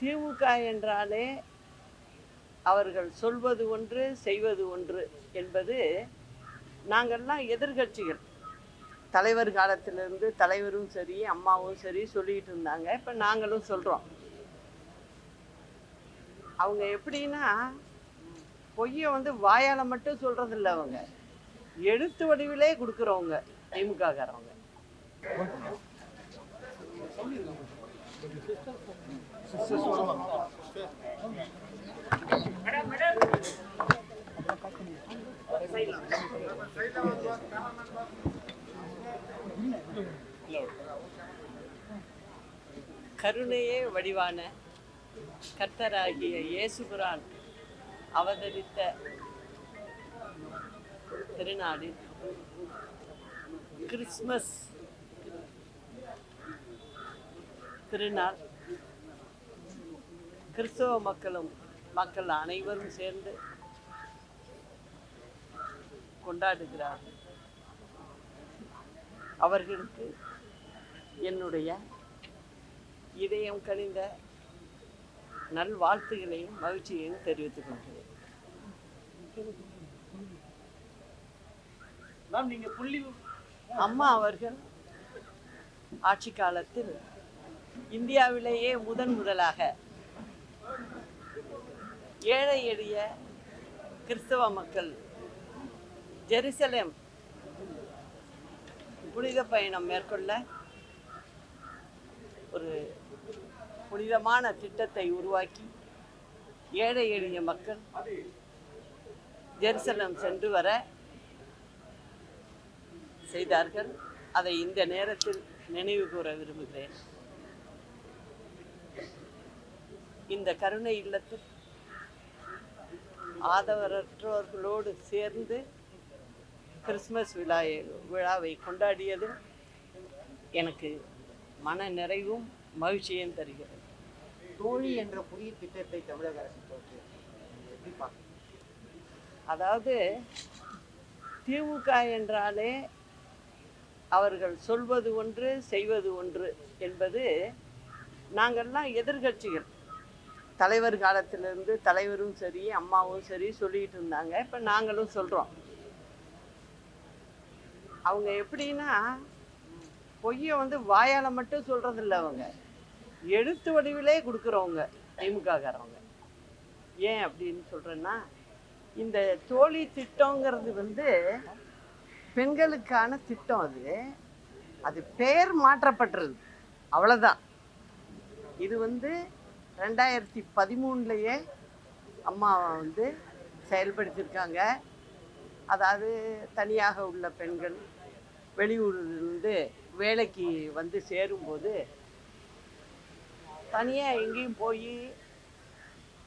திமுக என்றாலே அவர்கள் சொல்வது ஒன்று செய்வது ஒன்று என்பது நாங்கள்லாம் எதிர்கட்சிகள். தலைவர் காலத்திலிருந்து தலைவரும் சரி அம்மாவும் சரி சொல்லிட்டு இருந்தாங்க. இப்போ நாங்களும் சொல்கிறோம் அவங்க எப்படின்னா பொய்யை வந்து வாயால் மட்டும் சொல்கிறதில்ல அவங்க. எழுத்து வடிவிலே கொடுக்குறவங்க திமுககாரவங்க. கருணையே வடிவான கர்த்தராகிய இயேசுபுரான் அவதரித்த திருநாளில் கிறிஸ்மஸ் திருநாள். கிறிஸ்தவ மக்களும் மக்கள் அனைவரும் சேர்ந்து கொண்டாடுகிறார்கள் அவர்களுக்கு என்னுடைய இதயம் கனிந்த நல்வாழ்த்துகளையும் மகிழ்ச்சியையும் தெரிவித்துக் கொள்கிறேன். மேம் புள்ளி அம்மா அவர்கள் ஆட்சி காலத்தில் இந்தியாவிலேயே முதன் முதலாக ஏழை எளிய கிறிஸ்தவ மக்கள் ஜெருசலேம் புனித பயணம் மேற்கொள்ள ஒரு புனிதமான திட்டத்தை உருவாக்கி ஏழை எளிய மக்கள் ஜெருசலம் சென்று வர செய்தார்கள். அதை இந்த நேரத்தில் நினைவு கூற விரும்புகிறேன். இந்த கருணை இல்லத்தில் ஆதவரற்றவர்களோடு சேர்ந்து கிறிஸ்மஸ் விழா விழாவை கொண்டாடியதும் எனக்கு மன நிறைவும் மகிழ்ச்சியும் தருகிறது. தோழி என்ற புதிய திட்டத்தை தமிழக அரசு எப்படி அதாவது திமுக என்றாலே அவர்கள் சொல்வது ஒன்று செய்வது ஒன்று என்பது நாங்கள்லாம் எதிர்கட்சிகள். தலைவர் காலத்திலிருந்து தலைவரும் சரி அம்மாவும் சரி சொல்லிக்கிட்டு இருந்தாங்க. இப்போ நாங்களும் சொல்கிறோம் அவங்க எப்படின்னா பொய்யை வந்து வாயால் மட்டும் சொல்கிறதில்ல அவங்க. எழுத்து வடிவிலே கொடுக்குறவங்க திமுககாரவங்க. ஏன் அப்படின்னு சொல்கிறேன்னா இந்த தோழி திட்டங்கிறது வந்து பெண்களுக்கான திட்டம் அது. அது பெயர் மாற்றப்பட்டுருது. அவ்வளோதான் இது வந்து ரெண்டாயிரத்தி பதிமூணுலேயே அம்மா வந்து செயல்படுத்தியிருக்காங்க. அதாவது தனியாக உள்ள பெண்கள் வெளியூர்லேருந்து வேலைக்கு வந்து சேரும்போது தனியாக எங்கேயும் போய்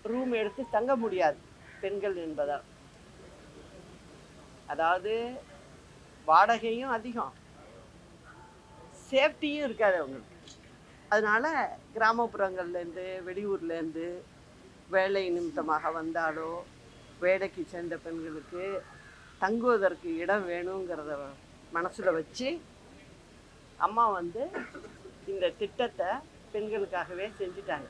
ரூம் எடுத்து தங்க முடியாது. பெண்கள் என்பதால். அதாவது வாடகையும் அதிகம். சேஃப்டியும் இருக்காது அவங்களுக்கு. அதனால கிராமப்புறங்கள்லேருந்து வெளியூர்லேருந்து வேலை நிமித்தமாக வந்தாலோ வேலைக்கு சேர்ந்த பெண்களுக்கு தங்குவதற்கு இடம் வேணுங்கிறத மனசில் வச்சு அம்மா வந்து இந்த திட்டத்தை பெண்களுக்காகவே செஞ்சுட்டாங்க.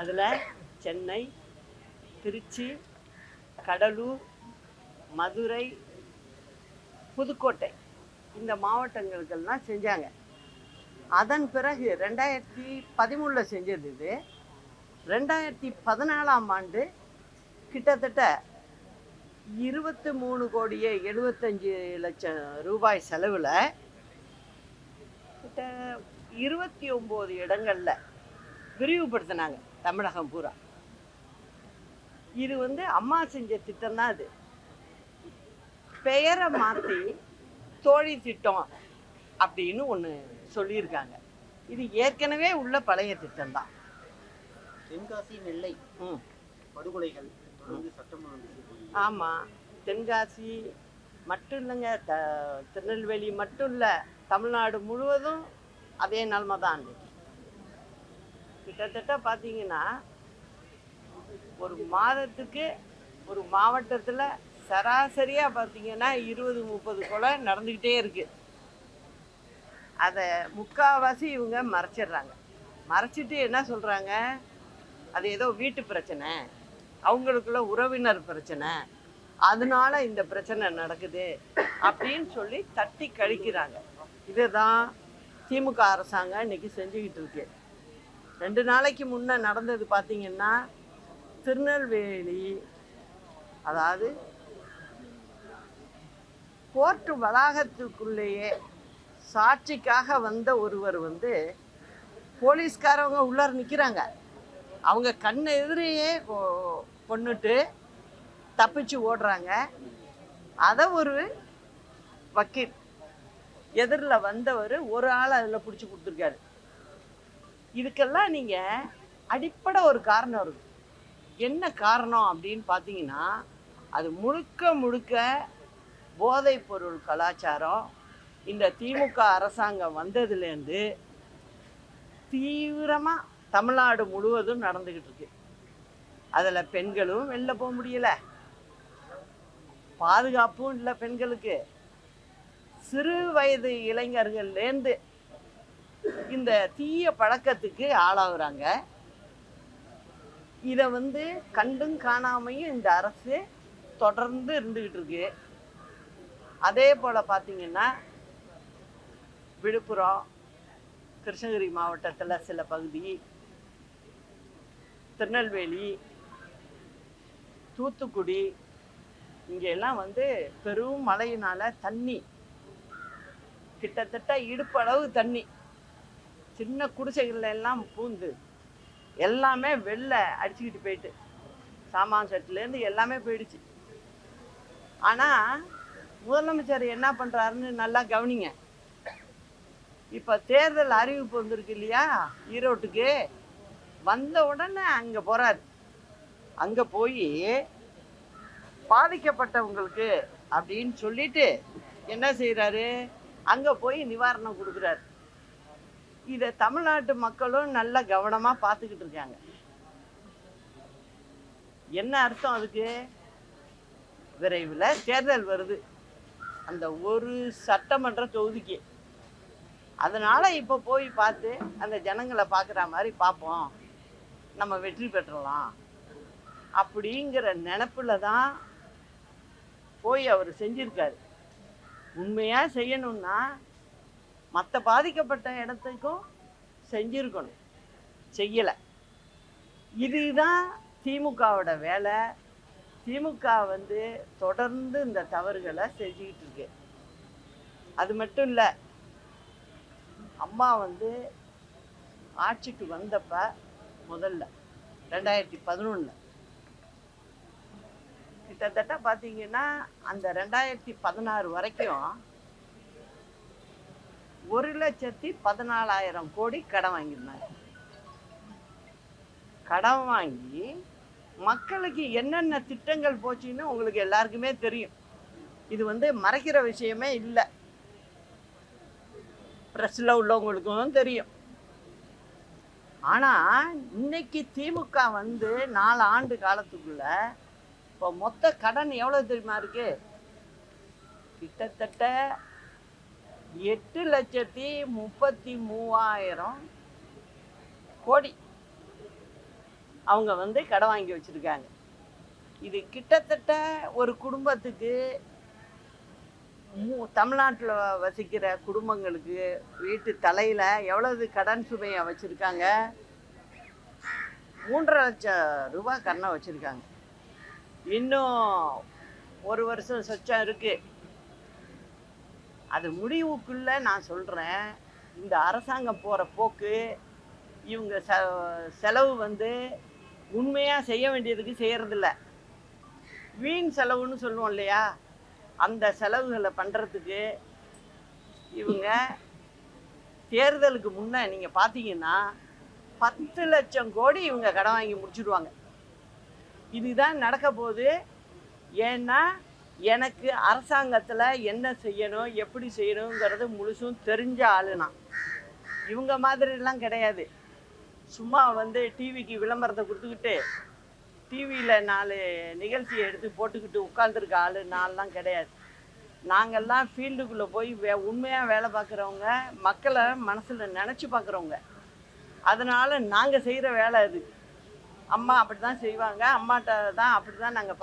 அதில் சென்னை திருச்சி கடலூர் மதுரை புதுக்கோட்டை இந்த மாவட்டங்களுக்கெல்லாம் செஞ்சாங்க. அதன் பிறகு ரெண்டாயிரத்தி பதிமூணில் செஞ்சது இது. ரெண்டாயிரத்தி பதினாலாம் ஆண்டு கிட்டத்தட்ட இருபத்தி மூணு கோடியே எழுபத்தஞ்சு லட்சம் ரூபாய் செலவில் கிட்ட இருபத்தி ஒம்பது இடங்களில் விரிவுபடுத்தினாங்க தமிழகம் பூரா. இது வந்து அம்மா செஞ்ச திட்டம் தான் அது. பெயரை மாற்றி தோழி திட்டம் அப்படின்னு ஒன்று சொல்லியிருக்காங்க. இது ஏற்கனவே உள்ள பழைய திட்டம்தான். தென்காசி நெல்லை படுகொலைகள் தொடர்ந்து சட்டமன்றம். ஆமாம் தென்காசி மட்டும் இல்லைங்க த திருநெல்வேலி மட்டும் இல்லை தமிழ்நாடு முழுவதும் அதே நிலமை தான் அன்றைக்கி கிட்டத்தட்ட பார்த்தீங்கன்னா ஒரு மாதத்துக்கு ஒரு மாவட்டத்தில் சராசரியாக பார்த்தீங்கன்னா இருபது முப்பது கொலை நடந்துக்கிட்டே இருக்குது அதை முக்கால்வாசி இவங்க மறைச்சிடுறாங்க. மறைச்சிட்டு என்ன சொல்கிறாங்க அது ஏதோ வீட்டு பிரச்சனை அவங்களுக்குள்ள உறவினர் பிரச்சனை அதனால இந்த பிரச்சனை நடக்குது அப்படின்னு சொல்லி தட்டி கழிக்கிறாங்க. இதுதான் திமுக அரசாங்கம் இன்னைக்கு செஞ்சுக்கிட்டு இருக்கு. ரெண்டு நாளைக்கு முன்னே நடந்தது பார்த்தீங்கன்னா திருநெல்வேலி அதாவது கோர்ட்டு வளாகத்துக்குள்ளேயே சாட்சிக்காக வந்த ஒருவர் வந்து போலீஸ்காரவங்க உள்ளார் நிற்கிறாங்க அவங்க கண் எதிரையே கொ- தப்பிச்சு ஓடுறாங்க. அதை ஒரு வக்கீல் எதிரில் வந்தவர் ஒரு ஆள் அதில் பிடிச்சி கொடுத்துருக்காரு. இதுக்கெல்லாம் நீங்கள் அடிப்படை ஒரு காரணம் இருக்கு. என்ன காரணம் அப்படின்னு பார்த்தீங்கன்னா அது முழுக்க முழுக்க போதைப் பொருள் கலாச்சாரம் இந்த திமுக அரசாங்கம் வந்ததுலேருந்து தீவிரமாக தமிழ்நாடு முழுவதும் நடந்துக்கிட்டு இருக்கு. அதில் பெண்களும் வெளில போக முடியல. பாதுகாப்பும் இல்லை பெண்களுக்கு. சிறு வயது இளைஞர்கள்லேருந்து இந்த தீய பழக்கத்துக்கு ஆளாகுறாங்க. இதை வந்து கண்டும் காணாமையும் இந்த அரசு தொடர்ந்து இருந்துக்கிட்டு இருக்கு. அதே போல் பார்த்தீங்கன்னா விழுப்புரம் கிருஷ்ணகிரி மாவட்டத்தில் சில பகுதி திருநெல்வேலி தூத்துக்குடி இங்கெல்லாம் வந்து பெரும் மழையினால் தண்ணி கிட்டத்தட்ட இடுப்பளவு தண்ணி சின்ன குடிசைகள்ல எல்லாம் பூந்து எல்லாமே வெளில அடிச்சுக்கிட்டு போயிட்டு சாமான் செட்டுலேருந்து எல்லாமே போயிடுச்சு. ஆனால் முதலமைச்சர் என்ன பண்ணுறாருன்னு நல்லா கவனிங்க. இப்போ தேர்தல் அறிவிப்பு வந்திருக்கு இல்லையா? ஈரோட்டுக்கு. வந்த உடனே அங்கே போகிறார் அங்கே போய் பாதிக்கப்பட்டவங்களுக்கு அப்படின்னு சொல்லிட்டு என்ன செய்கிறாரு அங்கே போய் நிவாரணம் கொடுக்குறாரு. இதை தமிழ்நாட்டு மக்களும் நல்ல கவனமாக பார்த்துக்கிட்டு இருக்காங்க. என்ன அர்த்தம் அதுக்கு? விரைவில் தேர்தல் வருது. அந்த ஒரு சட்டமன்ற தொகுதிக்கு. அதனால் இப்போ போய் பார்த்து அந்த ஜனங்களை பார்க்குற மாதிரி பார்ப்போம் நம்ம வெற்றி பெற்றலாம். அப்படிங்கிற நினப்பில் தான் போய் அவர் செஞ்சிருக்காரு. உண்மையாக செய்யணும்னா மற்ற பாதிக்கப்பட்ட இடத்துக்கும் செஞ்சுருக்கணும். செய்யலை. இதுதான் திமுகவோட வேலை. திமுக வந்து தொடர்ந்து இந்த தவறுகளை செஞ்சுக்கிட்டு இருக்கு. அது மட்டும் இல்லை அம்மா வந்து ஆட்சிக்கு வந்தப்ப முதல்ல ரெண்டாயிரத்தி பதினொன்று கிட்டத்தட்ட பார்த்தீங்கன்னா அந்த ரெண்டாயிரத்தி பதினாறு வரைக்கும் ஒரு லட்சத்தி பதினாலாயிரம் கோடி கடன் வாங்கியிருந்தாங்க. கடன் வாங்கி மக்களுக்கு என்னென்ன திட்டங்கள் போச்சுன்னு உங்களுக்கு எல்லாருக்குமே தெரியும். இது வந்து மறைக்கிற விஷயமே இல்லை. ப்ரெஸ்ஸில் உள்ளவங்களுக்கும் தெரியும். ஆனால் இன்னைக்கு திமுக வந்து நாலு ஆண்டு காலத்துக்குள்ள இப்போ மொத்த கடன் எவ்வளோ தெரியுமா இருக்கு? கிட்டத்தட்ட எட்டு லட்சத்தி முப்பத்தி மூவாயிரம் கோடி அவங்க வந்து கடன் வாங்கி வச்சுருக்காங்க. இது கிட்டத்தட்ட ஒரு குடும்பத்துக்கு தமிழ்நாட்டில் வசிக்கிற குடும்பங்களுக்கு வீட்டு தலையில் எவ்வளவு கடன் சுமையை வச்சுருக்காங்க? மூன்றரை லட்சம் ரூபாய் கடனை வச்சுருக்காங்க. இன்னும் ஒரு வருஷம் சொச்சம் இருக்குது அது முடிவுக்குள்ளே நான் சொல்கிறேன் இந்த அரசாங்கம் போகிற போக்கு இவங்க செ செலவு வந்து உண்மையாக செய்ய வேண்டியதுக்கு செய்கிறதில்ல வீண் செலவுன்னு சொல்லுவோம் இல்லையா? அந்த செலவுகளை பண்ணுறதுக்கு இவங்க தேர்தலுக்கு முன்னே நீங்கள் பார்த்தீங்கன்னா பத்து லட்சம் கோடி இவங்க கடன் வாங்கி முடிச்சுடுவாங்க இதுதான் நடக்க போகுது. ஏன்னா எனக்கு அரசாங்கத்தில் என்ன செய்யணும் எப்படி செய்யணுங்கிறது முழுசும் தெரிஞ்ச ஆளுனா. இவங்க மாதிரிலாம் கிடையாது. சும்மா வந்து டிவிக்கு விளம்பரத்தை கொடுத்துக்கிட்டு டிவியில் நாலு நிகழ்ச்சியை எடுத்து போட்டுக்கிட்டு உட்காந்துருக்க ஆள் நான்லாம் கிடையாது. நாங்கள்லாம் ஃபீல்டுக்குள்ளே போய் வே உண்மையாக வேலை பார்க்குறவங்க மக்களை மனசில் நினச்சி பார்க்குறவங்க. அதனால் நாங்கள் செய்கிற வேலை அது. அம்மா அப்படி தான் செய்வாங்க அம்மாட்ட தான் அப்படி தான் நாங்கள்